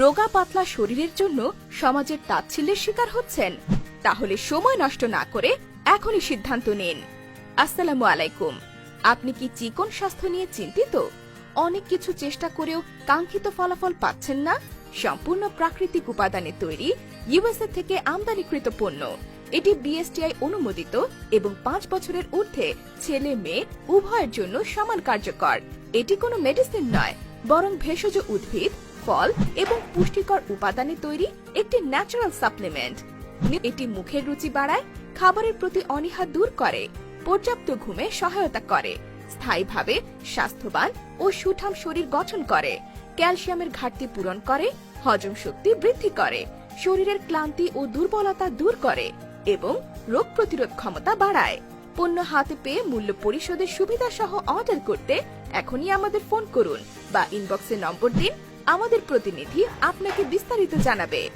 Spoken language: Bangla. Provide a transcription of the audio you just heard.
রোগা পাতলা শরীরের জন্য সমাজের তাচ্ছিল্যের শিকার হচ্ছেন। তাহলে সময় নষ্ট না করে এখনই সিদ্ধান্ত নিন। আসসালামু আলাইকুম। আপনি কি চিকন স্বাস্থ্য নিয়ে চিন্তিত? অনেক কিছু চেষ্টা করেও কাঙ্ক্ষিত ফলাফল পাচ্ছেন না? সম্পূর্ণ প্রাকৃতিক উপাদানে তৈরি ইউএসএ থেকে আমদানিকৃত পণ্য। এটি বিএসটিআই অনুমোদিত এবং পাঁচ বছরের ঊর্ধ্বে ছেলে মেয়ে উভয়ের জন্য সমান কার্যকর। এটি কোনো মেডিসিন নয়, বরং ভেষজ উদ্ভিদ ফল এবং পুষ্টিকর উপাদানে তৈরি একটি ন্যাচারাল সাপ্লিমেন্ট এটি মুখের রুচি বাড়ায়, খাবারের প্রতি অনীহা দূর করে, পর্যাপ্ত ঘুমে সহায়তা করে, স্থায়ীভাবে স্বাস্থ্যবান ও সুঠাম শরীর গঠন করে, ক্যালসিয়ামের ঘাটতি পূরণ করে, হজম শক্তি বৃদ্ধি করে, শরীরের ক্লান্তি ও দুর্বলতা দূর করে এবং রোগ প্রতিরোধ ক্ষমতা বাড়ায়। পণ্য হাতে পেয়ে মূল্য পরিশোধের সুবিধা সহ অর্ডার করতে এখনই আমাদের ফোন করুন বা ইনবক্সে নম্বর দিন আমাদের প্রতিনিধি আপনাকে বিস্তারিত জানাবে।